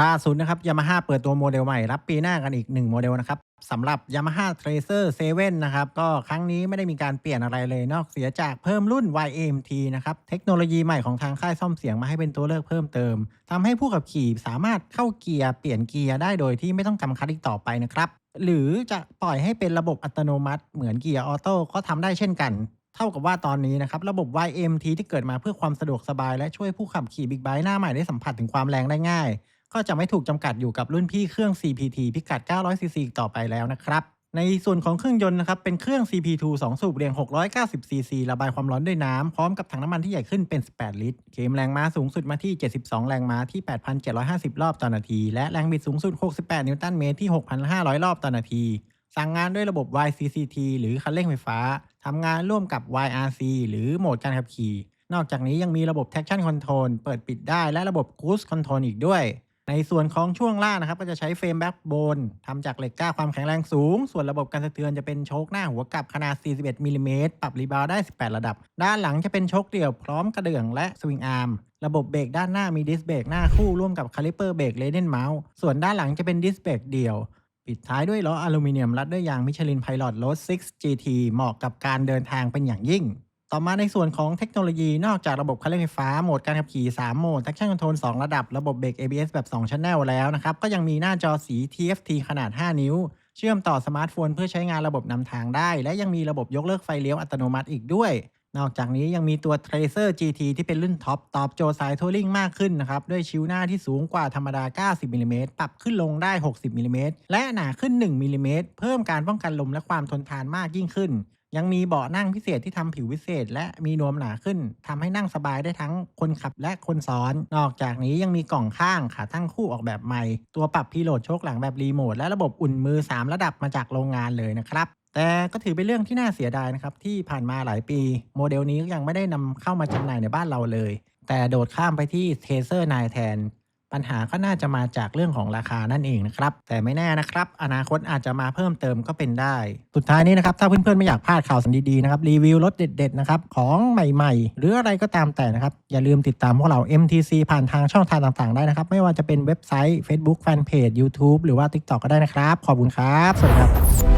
ล่าสุดนะครับยามาฮ่าเปิดตัวโมเดลใหม่ รับปีหน้ากันอีก 1 โมเดลนะครับสำหรับ Yamaha Tracer 7 นะครับ ก็ครั้งนี้ไม่ได้มีการเปลี่ยนอะไรเลยนอกเสียจากเพิ่มรุ่น YMT นะครับ เทคโนโลยีใหม่ของทางค่ายซ่อมเสียงมาให้เป็นตัวเลือกเพิ่มเติมทำให้ผู้ขับขี่สามารถเข้าเกียร์เปลี่ยนเกียร์ได้โดยที่ไม่ต้องกำคัดอีกต่อไปนะครับ หรือจะปล่อยให้เป็นระบบอัตโนมัติเหมือนเกียร์ออโต้ก็ทำได้เช่นกันเท่ากับว่าตอนนี้นะครับ ระบบ YMT ที่เกิดมาเพื่อความสะดวกสบาย และช่วยผู้ขับขี่บิ๊กไบค์หน้าใหม่ได้สัมผัสถึงความแรงได้ง่าย ก็จะไม่ถูกจำกัดอยู่กับรุ่นพี่เครื่อง CPT พิกัด 900cc ต่อไปแล้วนะครับ ในส่วนของเครื่องยนต์นะครับ เป็นเครื่อง CP2 2 สูบเรียง 690cc ระบายความร้อนด้วยน้ำ พร้อมกับถังน้ำมันที่ใหญ่ขึ้นเป็น 18 ลิตรเกมแรงม้าสูงสุดมาที่ 72 แรงม้าที่ 8,750 รอบต่อนาที และแรงบิดสูงสุด 68 นิวตันเมตรที่ 6,500 รอบต่อนาทีสั่งงานด้วยระบบ YCCT หรือคันเร่งไฟฟ้า ทำงานร่วมกับ YRC หรือโหมดการขับขี่ นอกจากนี้ยังมีระบบ traction control เปิดปิดได้และระบบ cruise control อีกด้วย ในส่วนของช่วงล่างนะครับ ก็จะใช้เฟรมแบ็กโบนทำจากเหล็กกล้าความแข็งแรงสูง ส่วนระบบการสะเทือนจะเป็นโชคหน้าหัวกลับขนาด 41มิลลิเมตรปรับรีบาวด์ได้ 18 ระดับ ด้านหลังจะเป็นโชคเดี่ยวพร้อมกระเดื่องและสวิงอาร์มระบบเบรกด้านหน้ามีดิสเบรกหน้าคู่ร่วมกับคาลิเปอร์เบรกเลเดนเมาส์ส่วนด้านหลังจะเป็นดิสเบรกเดี่ยวปิดท้ายด้วยล้ออลูมิเนียมรัดด้วยยางมิชลินไพลอตโรด6 GT เหมาะกับการเดินทางเป็นอย่างยิ่ง ต่อมาในส่วนของเทคโนโลยีนอกจากระบบคันเร่งไฟฟ้า โหมดการขับขี่ 3 โหมด traction control 2 ระดับ ระบบเบรก ABS แบบ 2 channel แล้วนะครับ ก็ยังมีหน้าจอสี TFT ขนาด 5 นิ้ว เชื่อมต่อสมาร์ทโฟนเพื่อใช้งานระบบนำทางได้ และยังมีระบบยกเลิกไฟเลี้ยวอัตโนมัติอีกด้วย นอกจากนี้ยังมีตัว Tracer GT ที่เป็นรุ่นท็อปตอบโจทย์สายทัวริงมากขึ้นนะครับ ด้วยชิวหน้าที่สูงกว่าธรรมดา 90มิลลิเมตรปรับขึ้นลงได้ 60มิลลิเมตรและหนาขึ้น 1มิลลิเมตรเพิ่มการป้องกันลมและความทนทานมากยิ่งขึ้น ยังมีเบาะนั่งพิเศษที่ทำผิวพิเศษ และมีนวมหนาขึ้นทำให้นั่งสบายได้ทั้งคนขับและคนซ้อน นอกจากนี้ยังมีกล่องข้างขาตั้งคู่ออกแบบใหม่ ตัวปรับพีโหลดโชคหลังแบบรีโมทและระบบอุ่นมือ 3 ระดับมาจากโรงงานเลยนะครับแต่ก็ถือเป็นเรื่องที่น่าเสียดายนะครับ ที่ผ่านมาหลายปี โมเดลนี้ยังไม่ได้นำเข้ามาจำหน่ายในบ้านเราเลย แต่โดดข้ามไปที่เทเซอร์นายแทน ปัญหาก็น่าจะมาจากเรื่องของราคานั่นเองนะครับ แต่ไม่แน่นะครับ อนาคตอาจจะมาเพิ่มเติมก็เป็นได้ สุดท้ายนี้นะครับ ถ้าเพื่อนๆไม่อยากพลาดข่าวสารดีๆนะครับ รีวิวรถเด็ดๆนะครับ ของใหม่ๆ หรืออะไรก็ตามแต่นะครับ อย่าลืมติดตามพวกเรา MTC ผ่านทางช่องทางต่างๆ ได้นะครับ ไม่ว่าจะเป็นเว็บไซต์ Facebook Fanpage YouTube หรือว่า TikTok ก็ได้นะครับ ขอบคุณครับ สวัสดีครับ